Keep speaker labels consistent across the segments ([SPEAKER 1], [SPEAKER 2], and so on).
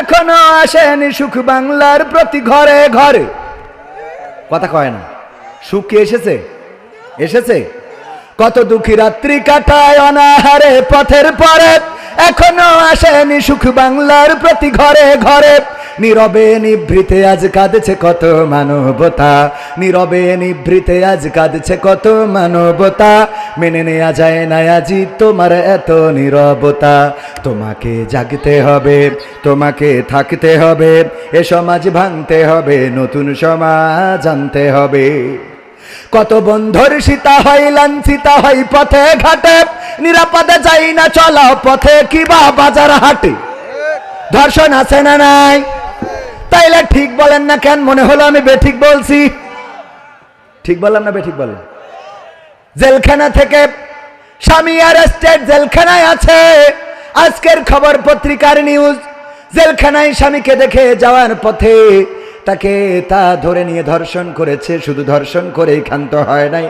[SPEAKER 1] এখনও আসেনি সুখ বাংলার প্রতি ঘরে ঘরে। কথা কয় না। সুখ এসেছে? এসেছে? কত দুঃখী রাত্রি কাটায় অনাহারে পথের পরে। এখনও আসেনি সুখ বাংলার প্রতি ঘরে ঘরে। নীরবে নিভৃতে আজ কাঁদছে কত মানবতা। নীরবে নিভৃতে আজ কাঁদছে কত মানবতা। মেনে নেওয়া যায় না আজি তোমার এত নীরবতা। তোমাকে জাগতে হবে, তোমাকে থাকতে হবে, এ সমাজ ভাঙতে হবে, নতুন সমাজ আনতে হবে। কত বন্ধুর সীতা হয়, লাঞ্ছিতা হয়, পথে ঘাটে। নিরাপদে যাই না চলা পথে কিবা বাজার হাটে। ধর্ষণ আছে না নাই? তাইলে ঠিক বলেন না কেন? মনে হলো আমি বেঠিক বলছি। ঠিক বললাম না বেঠিক বললাম? জেলখানা থেকে স্বামী অ্যারেস্টেড জেলখানায় আছে। আজকের খবর পত্রিকার নিউজ জেলখানায় স্বামীকে দেখে যাওয়ার পথে তাকে তা ধরে নিয়ে ধর্ষণ করেছে, শুধু ধর্ষণ করেই ক্ষান্ত হয় নাই।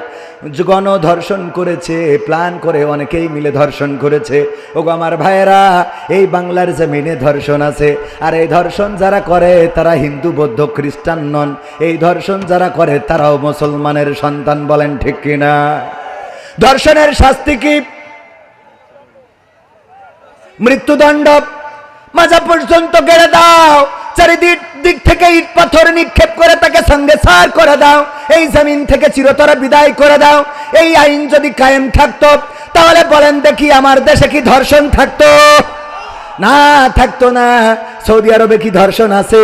[SPEAKER 1] গণ ধর্ষণ করেছে, প্ল্যান করে অনেকেই মিলে ধর্ষণ করেছে। ওগো আমার ভাইয়েরা, এই বাংলার জমিনে ধর্ষণ আছে। আর এই ধর্ষণ যারা করে, তারা হিন্দু, বৌদ্ধ, খ্রিস্টান নন। এই ধর্ষণ যারা করে, তারাও মুসলমানের সন্তান বলেন ঠিক কিনা ধর্ষণের শাস্তি কি? মৃত্যুদণ্ড? মাজা পর্যন্ত গেড়ে দাও। চারিদিক দিক থেকে ইট পাথর নিক্ষেপ করে তাকে সঙ্গে সার করে দাও। এই জমিন থেকে চিরতরে বিদায় করে দাও। এই আইন যদি কায়েম থাকতো, তাহলে বলেন দেখি আমার দেশে কি ধর্ষণ থাকতো? না থাকতো না। সৌদি আরবে কি ধর্ষণ আছে?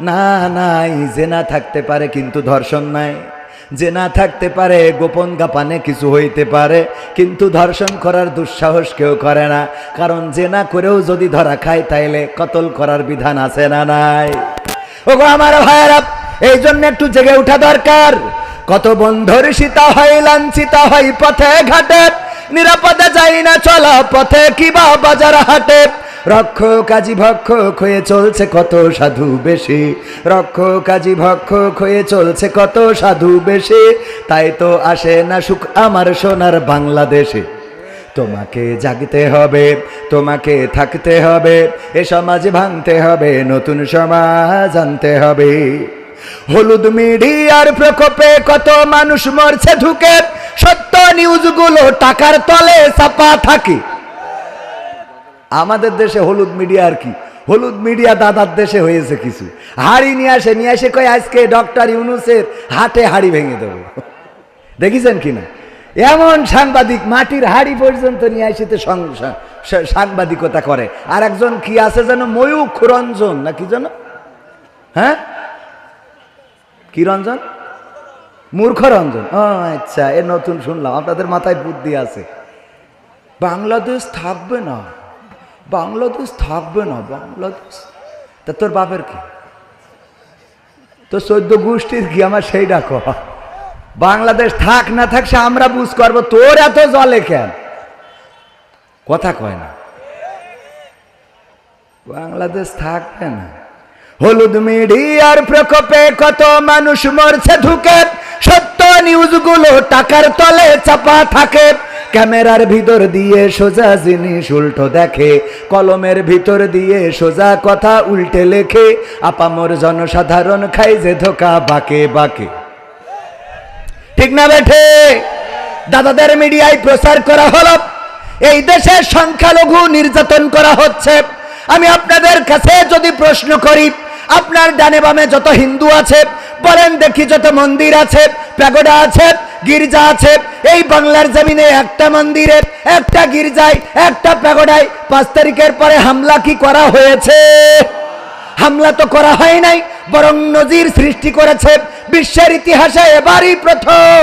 [SPEAKER 1] না নাই যে না থাকতে পারে কিন্তু ধর্ষণ নাই। যে না থাকতে পারে, গোপন গাপানে কিছু হইতে পারে, কিন্তু ধর্ষণ করার দুঃসাহস কেউ করে না। কারণ যে না করেও যদি ধরা খায়, তাইলে কতল করার বিধান আছে না নাই? ওগো আমার ভাইয়েরা, এই জন্য একটু জেগে উঠা দরকার। কত বন্ধুর সীতা হয়, লাঞ্ছিতা হয়, পথে ঘাটে। নিরাপদে যাই না চলা পথে কিবা বাজার হাটে। রক্ষ কাজী ভক্ষক হয়ে চলছে কত সাধু বেশি। রক্ষ কাজী ভক্ষক হয়ে চলছে কত সাধু বেশি। তাই তো আসে না সুখ আমার সোনার বাংলাদেশে। তোমাকে জাগতে হবে, তোমাকে থাকতে হবে, এ সমাজ ভাঙতে হবে, নতুন সমাজ আনতে হবে। হলুদ মিডিয়ার প্রকোপে কত মানুষ মরছে ঢুকে সত্য নিউজগুলো টাকার তলে চাপা থাকে। আমাদের দেশে হলুদ মিডিয়া আর কি? হলুদ মিডিয়া দাদার দেশে হয়েছে কিছু। হাড়ি নিয়ে আসে নিয়ে আসে কয়, আজকে ডক্টর ইউনুসের হাটে হাড়ি ভেঙে দেবো। দেখেছেন কিনা এমন সাংবাদিক মাটির হাড়ি পর্যন্ত নিয়ে আসে তো সং- সা- সা- সাংবাদিকতা করে। আর একজন কি আছে যেন ময়ূখ রঞ্জন না কি যেন? হ্যাঁ? কি রঞ্জন মূর্খ রঞ্জন ও আচ্ছা এ নতুন শুনলাম, আপনাদের মাথায় বুদ্ধি আছে। বাংলাদেশ থাকবে না, বাংলাদেশ থাকবে না, বাংলাদেশ। তা তোর বাপের কি? তো চোদ্দ গোষ্ঠীর কি? আমার সেই ডাকো। বাংলাদেশ থাক না থাক, সে আমরা বুঝ করব। তোর এত জলে কেন? কথা কয় না। বাংলাদেশ থাকবে না। হলুদ মিডিয়ার প্রকোপে কত মানুষ মরছে ঢুকে সত্য নিউজগুলো টাকার তলে চাপা থাকে। ক্যামেরার ভিতর দিয়ে সোজা জিনিস উল্টো দেখে। কলমের ভিতর দিয়ে সোজা কথা উল্টে লেখে। আপামর জনসাধারণ খাই যে ধোকা বাকে বাকে। ঠিক না বেঠে দাদাদের মিডিয়ায় প্রচার করা হলো। এই দেশের সংখ্যালঘু নির্যাতন করা হচ্ছে। আমি আপনাদের কাছে যদি প্রশ্ন করি, আপনার ডানে বামে যত হিন্দু আছে, বলেন দেখি যত মন্দির আছে, প্যাগোডা আছে, গির্জা আছে, এই বাংলার জমিনে একটা মন্দিরে, একটা গির্জায়, একটা প্যাগোডায় পাঁচ তারিখের পরে হামলা কি করা হয়েছে? হামলা তো করা হয় নাই, বরং নজির সৃষ্টি করেছে বিশ্বের ইতিহাসে এবারই প্রথম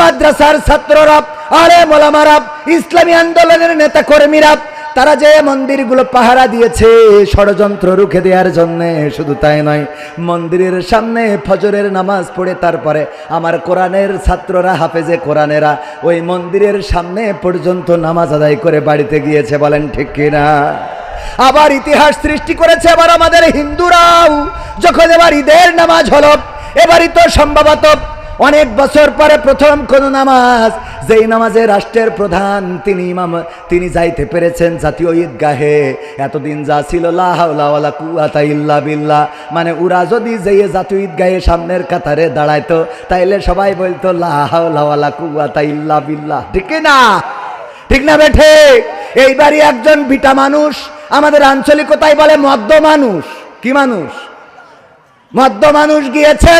[SPEAKER 1] মাদ্রাসার ছাত্ররা আরে মোলামারা ইসলামী আন্দোলনের নেতা কর্মীরা তারা যে মন্দিরগুলো পাহারা দিয়েছে, ষড়যন্ত্র রুখে দেওয়ার জন্য, শুধু তাই নয়, মন্দিরের সামনে ফজরের নামাজ পড়ে তারপরে আমার কোরআনের ছাত্ররা, হাফেজে কোরআনেরা, ওই মন্দিরের সামনে পর্যন্ত নামাজ আদায় করে বাড়িতে গিয়েছে, বলেন ঠিক কিনা? আবার ইতিহাস সৃষ্টি করেছে আবার আমাদের হিন্দুরাও, যখন এবার ঈদের নামাজ হলো এবারই তো সম্ভবত অনেক বছর পরে প্রথম কোন নামাজ। যেই নামাজে রাষ্ট্রের প্রধান, তিনি ইমাম, তিনি যাইতে পেরেছেন জাতীয় ঈদগাহে। এতদিন যা ছিল ইল্লা বিল্লাহ। মানে ওরা যদি যেয়ে জাতীয় ঈদগাহে সামনের কাতারে দাঁড়াইতো, তাইলে সবাই বলতো লাহাউলা কুয়াতা ইল্লা বিল্লাহ। ঠিক না? ঠিক না বেঠে? এইবারই একজন বিটা মানুষ আমাদের আঞ্চলিকতায় বলে মদ্য মানুষ। কি মানুষ? মদ্য মানুষ গিয়েছে।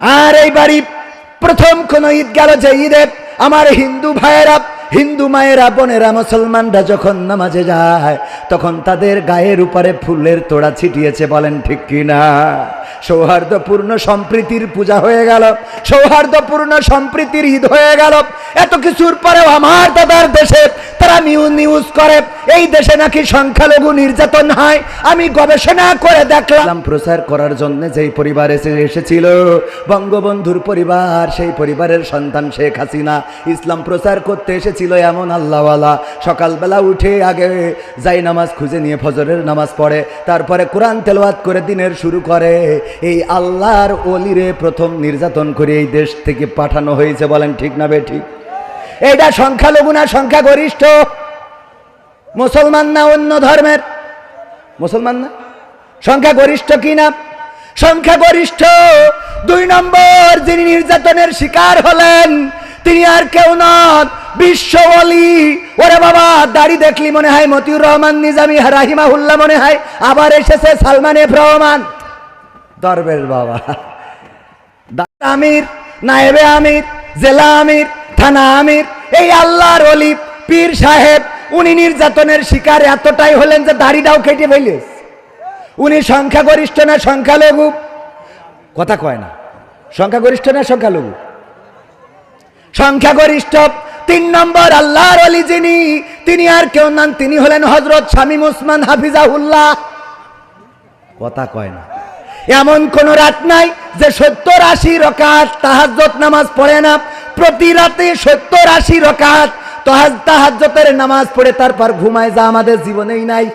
[SPEAKER 1] আর এই বাড়ি প্রথম কোন ঈদ গেল যে ঈদে। আমার হিন্দু ভাইয়েরা, হিন্দু মায়েরা, বোনেরা, মুসলমানরা যখন নামাজে যায়, তখন তাদের গায়ের উপরে ফুলের তোড়া ছিটিয়েছে, বলেন ঠিক কিনা? সৌহার্দ্যপূর্ণ সম্প্রীতির পূজা হয়ে গেল। সৌহার্দ্যপূর্ণ সম্প্রীতির ঈদ হয়ে গেল। এত কিছুর পরেও আমার দাদার দেশে তারা নিউজ নিউজ করে। এই দেশে নাকি সংখ্যালঘু নির্যাতন হয়। আমি গবেষণা করে দেখলাম। প্রচার করার জন্য যেই পরিবার এসে এসেছিল, বঙ্গবন্ধুর পরিবার, সেই পরিবারের সন্তান শেখ হাসিনা। ইসলাম প্রচার করতে এসেছিল এমন আল্লাহওয়ালা। সকালবেলা উঠে আগে যাই নামাজ খুঁজে নিয়ে ফজরের নামাজ পড়ে, তারপরে কোরআন তেলাওয়াত করে দিনের শুরু করে। এই আল্লাহর অলিরে প্রথম নির্যাতন করে এই দেশ থেকে পাঠানো হয়েছে, বলেন ঠিক না বে ঠিক? এইটা সংখ্যালঘু না সংখ্যাগরিষ্ঠ? মুসলমান না অন্য ধর্মের? মুসলমান না? সংখ্যাগরিষ্ঠ কি না? সংখ্যাগরিষ্ঠ দুই নম্বর, যিনি নির্যাতনের শিকার হলেন, তিনি আর কেউ নন। বিশ্ব অলি ওরে বাবা, দাড়ি দেখলি মনে হয় মতিউর রহমান নিজামি, রাহিমাহুল্লাহ মনে হয় আবার এসেছে সালমান এফ রহমান দরবেশ বাবা। আমির, নায়েবে আমির, জেলা আমির, থানা আমির, এই আল্লাহর অলি পীর সাহেব, উনি নির্যাতনের শিকার এতটাই হলেন যে দাড়িটাও কেটে ফেলিস উনি সংখ্যাগরিষ্ঠ না সংখ্যালঘু? কথা কয় না। সংখ্যাগরিষ্ঠ না সংখ্যালঘু? সংখ্যাগরিষ্ঠ, তিন নম্বর আল্লাহর অলি যিনি, তিনি আর কেউ নন, তিনি হলেন হজরত শামীম উসমান হাফিজাহুল্লাহ। কথা কয় না। এমন কোন রাত নাই যে সত্তর আশি রকাত তাহাজ্জত নামাজ পড়ে না। প্রতি রাতে সত্তর আশি রকাত তাহাজ্জতের নামাজ পড়ে তারপর ঘুমায় যা আমাদের জীবনেই নাই।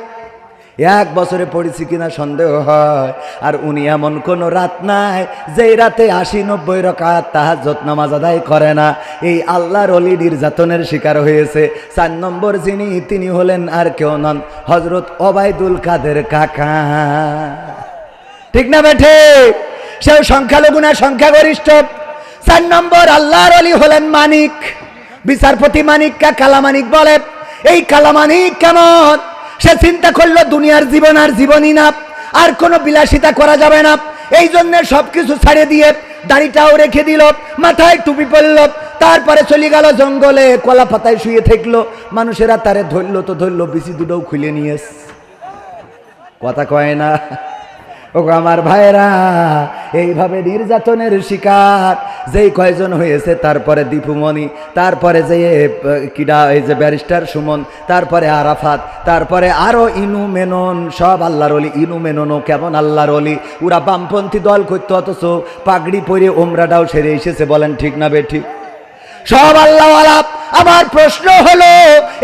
[SPEAKER 1] এক বছরে পড়েছি কিনা সন্দেহ হয়। আর উনি এমন কোন রাত নাই যেই রাতে আশি নব্বই রকাত তাহাজ্জত নামাজ আদায় করে না। এই আল্লাহর অলি নির্যাতনের শিকার হয়েছে। চার নম্বর যিনি, তিনি হলেন আর কেউ নন হজরত ওবায়দুল কাদের কাকা। ঠিক না বেঠে সেও সংখ্যালঘু না সংখ্যাগরিষ্ঠ। চার নম্বর আল্লাহর অলি হলেন মানিক। বিচারপতি মানিককে কালামানিক বলে। এই কালামানিক কেমন? সে চিন্তা করল দুনিয়ার জীবন আর জীবনই না। আর কোনো বিলাসিতা করা যাবে না। এই জন্য সবকিছু ছাড়ে দিয়ে দাড়িটাও রেখে দিল, মাথায় টুপি পরল, তারপরে চলে গেল জঙ্গলে, কলা পাতায় শুয়ে থাকল। মানুষেরা তারে ধরলো তো ধরলো বিসি দুটোও খুলে নিয়ে এস। কথা কয় না। ও আমার ভাইরা এইভাবে নির্যাতনের শিকার, যেই কয়জন হয়েছে, তারপরে দীপুমণি, তারপরে যে কিডা, এই যে ব্যারিস্টার সুমন, তারপরে আরাফাত, তারপরে আরও ইনু মেনন, সব আল্লাহর অলি, ইনু মেননও কেমন আল্লাহর অলি। ওরা বামপন্থী দল করতো, অথচ পাগড়ি পরে ওমরাটাও সেরে এসেছে, বলেন ঠিক না বে ঠিক সব আল্লাহ আলাপ আমার প্রশ্ন হলো,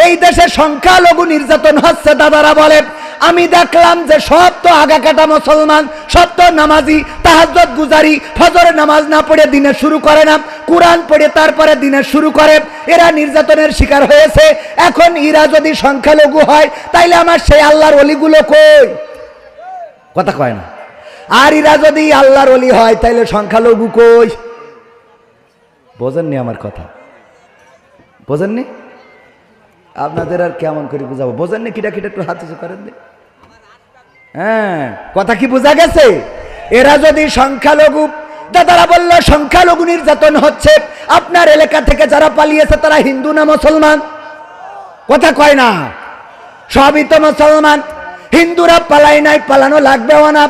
[SPEAKER 1] এই দেশে সংখ্যালঘু নির্যাতন হচ্ছে, দাদারা বলে আমি দেখলাম যে সব তো আগা কাটা মুসলমান, সব তো নামাজি তাহাজ্জত গুজারি ফজরে নামাজ না পড়ে দিনে শুরু করে না, কোরআন পড়ে তারপরে দিনে শুরু করে, এরা নির্যাতনের শিকার হয়েছে। এখন ইরা যদি সংখ্যালঘু হয়, তাইলে আমার সেই আল্লাহর অলিগুলো কই? কথা কয় না। আর ইরা যদি আল্লাহর অলি হয়, তাইলে সংখ্যালঘু কই? বোঝেননি আমার কথা। বোঝেননি? আপনাদের আর কেমন করে বুঝাবো? বোঝেননি কিটা কিটা একটু হাত উঁচু করেন নি? হ্যাঁ কথা কি বোঝা গেছে? এরা যদি সংখ্যালঘু, দাদারা বলল সংখ্যালঘু নির্যাতন হচ্ছে। আপনার এলাকা থেকে যারা পালিয়েছে তারা হিন্দু না মুসলমান? কথা কয় না। সবই তো মুসলমান। হিন্দুরা পালাই নাই, পালানো লাগবেও না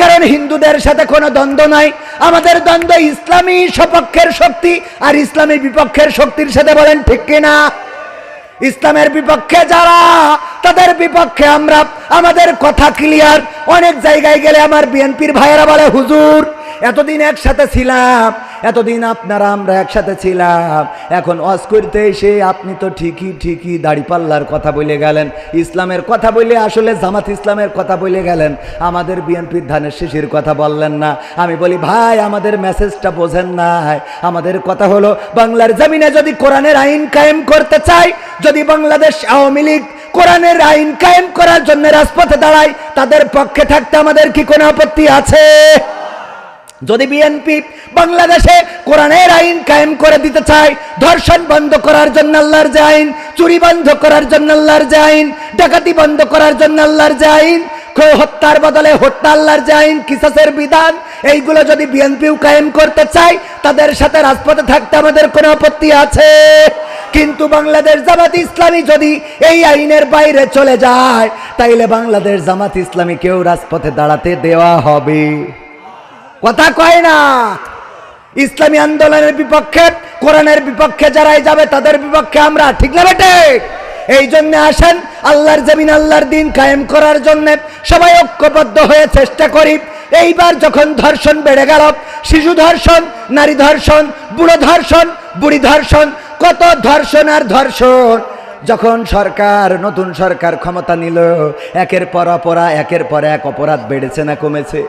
[SPEAKER 1] কারণ হিন্দুদের সাথে কোনো দ্বন্দ্ব নাই। আমাদের দ্বন্দ্ব ইসলামী সপক্ষের শক্তি আর ইসলামী বিপক্ষের শক্তির সাথে বলেন ঠিক কিনা? ইসলামের বিপক্ষে যারা, তাদের বিপক্ষে আমরা, আমাদের কথা ক্লিয়ার অনেক জায়গায় গেলে আমার বিএনপির ভাইয়েরা বলে, হুজুর, এতদিন একসাথে ছিলাম এতদিন আপনারা আমরা একসাথে ছিলাম। এখন অস করতে এসে আপনি তো ঠিকই ঠিকই দাড়িপাল্লার কথা বলে গেলেন। ইসলামের কথা বলে আসলে জামাত ইসলামের কথা বলে গেলেন। আমাদের বিএনপির ধানের শিশির কথা বললেন না। আমি বলি, ভাই, আমাদের মেসেজটা বোঝেন না আমাদের কথা হলো, বাংলার জমিনে যদি কোরআনের আইন কায়েম করতে চাই, যদি বাংলাদেশ আওয়ামী লীগ কোরআনের আইন কায়েম করার জন্য রাজপথে দাঁড়ায়, তাদের পক্ষে থাকতে আমাদের কি কোনো আপত্তি আছে? যদি বিএনপি বাংলাদেশে কোরআনের আইন কায়েম করে দিতে চায়, ধর্ষণ বন্ধ করার জন্য আল্লাহর যে আইন, চুরি বন্ধ করার জন্য আল্লাহর যে আইন, ডাকাতি বন্ধ করার জন্য আল্লাহর যে আইন হত্যার বদলে হত্যা আল্লাহর যে আইন, কিসাসের বিধান, এইগুলো যদি বিএনপিও কায়েম করতে চায়, তাদের সাথে রাজপথে থাকতে আমাদের কোনো আপত্তি আছে। কিন্তু বাংলাদেশ জামাত ইসলামী যদি এই আইনের বাইরে চলে যায়, তাইলে বাংলাদেশ জামাত ইসলামী কেউ রাজপথে দাঁড়াতে দেওয়া হবে। কথা কয় না। ইসলামী আন্দোলনের বিপক্ষে, কোরআনের বিপক্ষে যারাই যাবে, তাদের বিপক্ষে আমরা, ঠিক না বেটে? এই জন্য আসেন, আল্লাহর জমিন, আল্লাহর দিন কায়েম করার জন্য সবাই ঐক্যবদ্ধ হয়ে চেষ্টা করি। এইবার যখন ধর্ষণ বেড়ে গেল, শিশু ধর্ষণ, নারী ধর্ষণ, বুড়ো ধর্ষণ, বুড়ি ধর্ষণ, কত ধর্ষণ আর ধর্ষণ। যখন সরকার, নতুন সরকার ক্ষমতা নিল, একের পর অপরা একের পর এক অপরাধ বেড়েছে না কমেছে?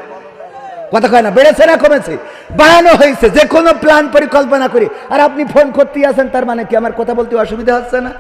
[SPEAKER 1] কথা কয় না, বেড়েছে না কমেছে? বাড়ানো হয়েছে যে কোনো প্ল্যান পরিকল্পনা করি। আর আপনি ফোন করতেই আছেন, তার মানে কি আমার কথা বলতে অসুবিধা হচ্ছে না?